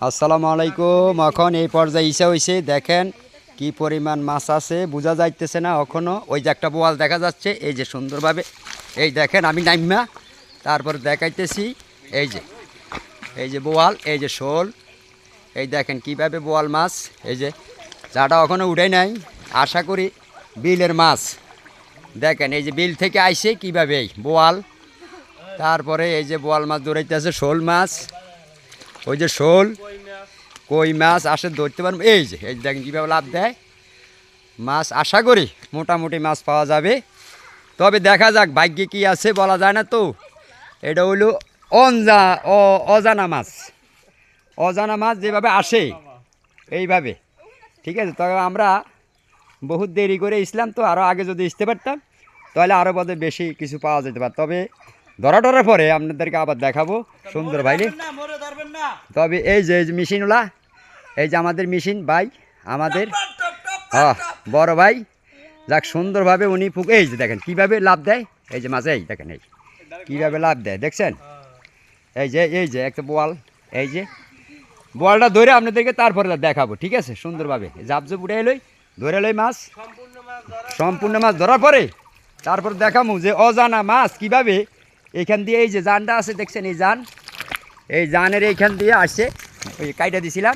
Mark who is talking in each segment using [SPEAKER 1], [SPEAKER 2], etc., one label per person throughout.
[SPEAKER 1] আসসালামু আলাইকুম। এখন এই পর্যায়ে ইসা হয়েছে দেখেন কি পরিমাণ মাছ আছে। বোঝা যাইতেছে না এখনও ওই যে একটা বোয়াল দেখা যাচ্ছে। এই যে সুন্দরভাবে। এই দেখেন আমি নাইমা। তারপর দেখাইতেছি। এই যে। এই যে বোয়াল, এই যে শোল। এই দেখেন কীভাবে বোয়াল মাছ। এই যে যাটা এখনও উঠে নাই। আশা করি বিলের মাছ। দেখেন এই যে বিল থেকে আইসে কীভাবে এই বোয়াল। তারপরে এই যে বোয়াল মাছ দৌড়াইতেছে শোল মাছ। ওই যে শোল। কই মাছ আসে ধরতে পারব? এই যে এই দেখেন কীভাবে লাভ দেয়। মাছ আশা করি মোটামুটি মাছ পাওয়া যাবে। তবে দেখা যাক ভাগ্যে কি আছে বলা যায় না তো। এটা হইল অনজা ও অজানা মাছ। অজানা মাছ যেভাবে আসে এইভাবে। ঠিক আছে তবে আমরা বহুত দেরি করে ইসলাম তো আরও আগে যদি আসতে পারতাম তাহলে আরও বোধ বেশি কিছু পাওয়া যেতে পারত। তবে ধরা ধরার পরে আপনাদেরকে আবার দেখাবো। সুন্দর ভাইলে তবে এই যে এই যে মেশিনওয়ালা এই যে আমাদের মেশিন ভাই আমাদের। বড় ভাই। যাক সুন্দরভাবে উনি ফুক এই যে দেখেন কীভাবে লাভ দেয়? এই যে মাঝে এই দেখেন এই। কীভাবে লাভ দেয় দেখছেন? এই যে এই যে একটা বোয়াল এই যে। বোয়ালটা ধরে আপনাদেরকে তারপরে দেখাবো ঠিক আছে? সুন্দরভাবে। জাপ জাপ উঠে এলোই ধরে এলোই মাছ। সম্পূর্ণ মাছ ধরার পরে তারপর দেখামু যে অজানা মাছ কীভাবে এইখান দিয়ে এই যে জানটা আছে দেখছেন এই জান? এই জানের এইখান দিয়ে আসছে ওই কাইটা দিছিলাম।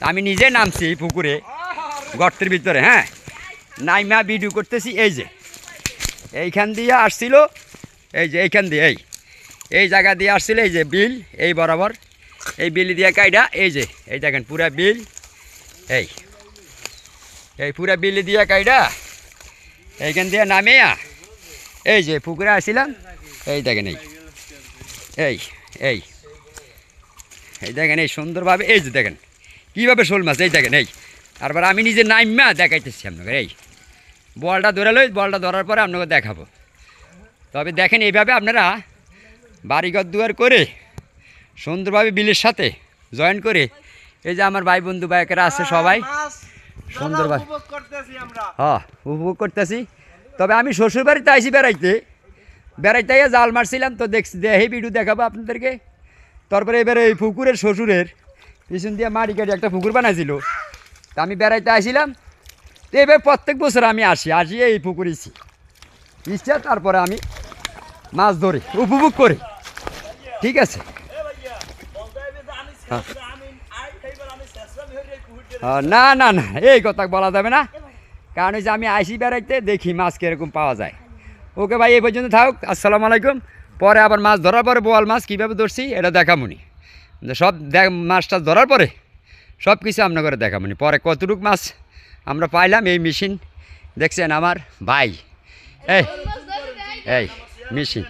[SPEAKER 1] আমি নিজে নামছি এই পুকুরে, গর্তের ভিতরে হ্যাঁ? নাইমা ভিডিও করতেছি, এই যে। এইখান দিয়ে আসছিল, এই যে এইখান দিয়ে, এই। এই জায়গা দিয়ে আসছিল, এই যে বিল, এই বরাবর। এই বিল দিয়ে কাইডা, এই যে, এই দেখেন, পুরা বিল, এই। এই পুরা বিল দিয়ে কাইডা, এইখান দিয়ে নামিয়া, এই যে পুকুরে আসছিলাম, এই দেখেন, এই। এই এই। এই দেখেন, এই সুন্দরভাবে, এই যে দেখেন কীভাবে শোল মাছ? এই দেখেন এই। তারপর আমি নিজে নাইমা দেখাইতেছি আপনাকে এই। বলটা ধরে লই বলটা ধরার পরে আপনাকে দেখাবো। তবে দেখেন এইভাবে আপনারা বাড়িঘর দুয়ার করে সুন্দরভাবে বিলের সাথে জয়েন করে এই যে আমার ভাই বন্ধু ভাইকেরা আছে সবাই সুন্দরভাবে হ্যাঁ উপভোগ করতেছি। তবে আমি শ্বশুর বাড়িতে আইসি বেড়াইতে বেড়াইতে জাল মারছিলাম তো দেখছি দেখি ভিডিও দেখাবো আপনাদেরকে। তারপরে এবারে এই পুকুরের শ্বশুরের পিছন দিয়ে মারি কাটি একটা পুকুর বানাইছিল। তা আমি বেড়াইতে আসছিলাম তো এবার প্রত্যেক বছর আমি আসি আসি এই পুকুর ইসি। ইচ্ছা তারপরে আমি মাছ ধরি উপভোগ করি। ঠিক আছে? হ্যাঁ। আহ, না না না এই কথা বলা যাবে না। কারণ হচ্ছে আমি আইসি বেড়াইতে দেখি মাছ কীরকম পাওয়া যায়। ওকে ভাই এই পর্যন্ত থাকুক আসসালামু আলাইকুম। পরে আবার মাছ ধরার পরে বোয়াল মাছ কীভাবে ধরছি এটা দেখামুনি। সব দেখ মাছটা ধরার পরে সব কিছু আপনার করে দেখামুনি পরে কতটুক মাছ আমরা পাইলাম এই মেশিন। দেখছেন আমার ভাই। এই এই, মেশিন।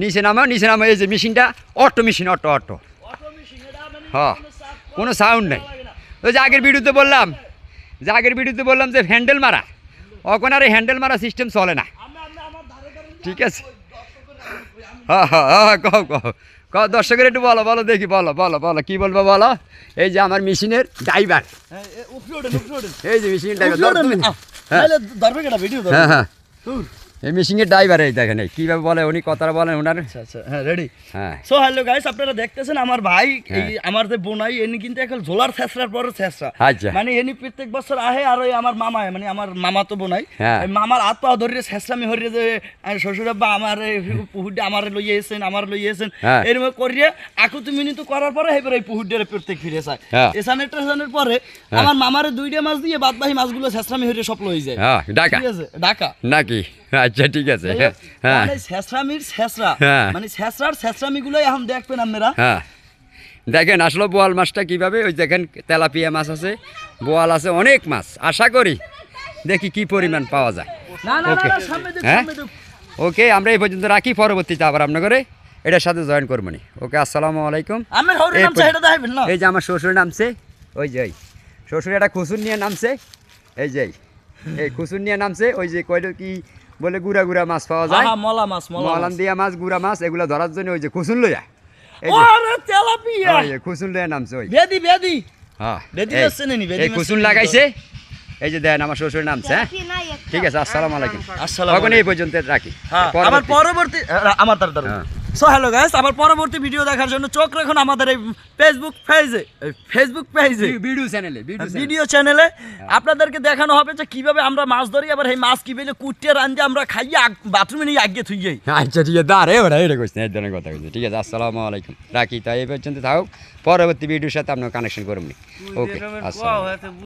[SPEAKER 1] নিচে নামো নিচে নামো এই যে মেশিনটা, অটো মেশিন, অটো অটো। হ্যাঁ কোনো সাউন্ড নেই। ওই যে আগের ভিডিওতে বললাম, যে আগের ভিডিওতে বললাম যে হ্যান্ডেল মারা। এখন আর হ্যান্ডেল মারা সিস্টেম চলে না। ঠিক আছে? হ্যাঁ হ্যাঁ হ্যাঁ কও কও। দর্শকের একটু বলো বলো দেখি বলো বলো বলো কি বলব বলো? এই যে আমার মেশিনের ড্রাইভার এই যে মেশিনের ড্রাইভার হ্যাঁ। হ্যাঁ এই মেশিনের ড্রাইভার এই দেখেন কীভাবে বলে উনি কথাটা বলেন ওনার
[SPEAKER 2] হ্যাঁ রেডি
[SPEAKER 1] হ্যাঁ।
[SPEAKER 2] সো হ্যালো গাইস আপনারা দেখতেছেন আমার ভাই এই
[SPEAKER 1] হ্যাঁ।
[SPEAKER 2] আমার যে বোনাই এনি কিন্তু এখন ঝোলার ছেঁচড়ার পরে
[SPEAKER 1] আচ্ছা।
[SPEAKER 2] মানে এনি প্রত্যেক বছর আহে আর ওই আমার মামা মানে আমার মামা তো বোনাই।
[SPEAKER 1] হ্যাঁ।
[SPEAKER 2] মামার হাত পা হরিয়ে যে শ্বশুর আব্বা আমার পুহুডে আমার লইয়ে এসেন আমার লইয়ে এসেন
[SPEAKER 1] হ্যাঁ।
[SPEAKER 2] এরকম করিয়ে করার পরে এবার এই পুহুডের প্রত্যেক ফিরে যায়। এসানের টেসানের পরে আমার মামারে দুইটা মাছ দিয়ে বাদ বাকি মাছগুলো ছেঁচড়ামি হরিয়ে সব লই যায়।
[SPEAKER 1] ডাকা
[SPEAKER 2] ঠিক আছে ঢাকা।
[SPEAKER 1] নাকি? আচ্ছা ঠিক আছে হ্যাঁ হ্যাঁ।
[SPEAKER 2] মানে
[SPEAKER 1] হ্যাঁ।
[SPEAKER 2] মানে এখন দেখবেন আপনারা।
[SPEAKER 1] হ্যাঁ। দেখেন আসলে বোয়াল মাছটা কীভাবে? ওই দেখেন তেলাপিয়া মাছ আছে বোয়াল আছে অনেক মাছ আশা করি। দেখি কি পরিমাণ পাওয়া যায়। ওকে। হ্যাঁ? ওকে আমরা এই পর্যন্ত রাখি পরবর্তীতে আবার আপনার করে এটার সাথে জয়েন করব নি। ওকে আসসালামু আলাইকুম। এই যে আমার শ্বশুর নামছে ওই যে শ্বশুর একটা খুসুর নিয়ে নামছে এই যে এই। এই খুসুর নিয়ে নামছে ওই যে কয়টা কি বলে গুড়া গুড়া মাছ পাওয়া যায়।
[SPEAKER 2] মলা মাছ মলা
[SPEAKER 1] মলান দিয়া মাছ গুড়া মাছ এগুলো ধরার জন্য ওই যে খুসুন লইয়া। খুসুন লইয়া নামছে ওই।
[SPEAKER 2] বেদি বেদি।
[SPEAKER 1] হ্যাঁ
[SPEAKER 2] বেদি
[SPEAKER 1] এই-
[SPEAKER 2] তো।
[SPEAKER 1] লাগাইছে। এই যে দেন আমার শ্বশুর নামছে হ্যাঁ? ঠিক আছে আসসালামু আলাইকুম।
[SPEAKER 2] আসসালামু
[SPEAKER 1] এখন এই পর্যন্ত রাখি।
[SPEAKER 2] হ্যাঁ
[SPEAKER 1] পরবর্তী-
[SPEAKER 2] আমার পরবর্তী আমার তার।
[SPEAKER 1] হ্যাঁ।
[SPEAKER 2] সো হ্যালো গাইস আবার পরবর্তী ভিডিও দেখার জন্য চোখ রাখুন আমাদের এই ফেসবুক পেজে ফেসবুক পেজে
[SPEAKER 1] ভিডিও চ্যানেলে
[SPEAKER 2] ভিডিও চ্যানেলে আপনাদেরকে দেখানো হবে যে কীভাবে আমরা মাছ ধরি আবার এই মাছ কীভাবে কুটিয়ে রান্ধে আমরা খাইয়ে বাথরুমে নিয়ে আগে থুই যাই।
[SPEAKER 1] আচ্ছা ঠিক আছে দাঁড়ে ওরা এটা করছে এই ধরনের কথা কইছে। ঠিক আছে আসসালামু আলাইকুম। রাখি তাই এই পর্যন্ত থাকুক। পরবর্তী ভিডিওর সাথে আপনার কানেকশন করুন ওকে আসসালাম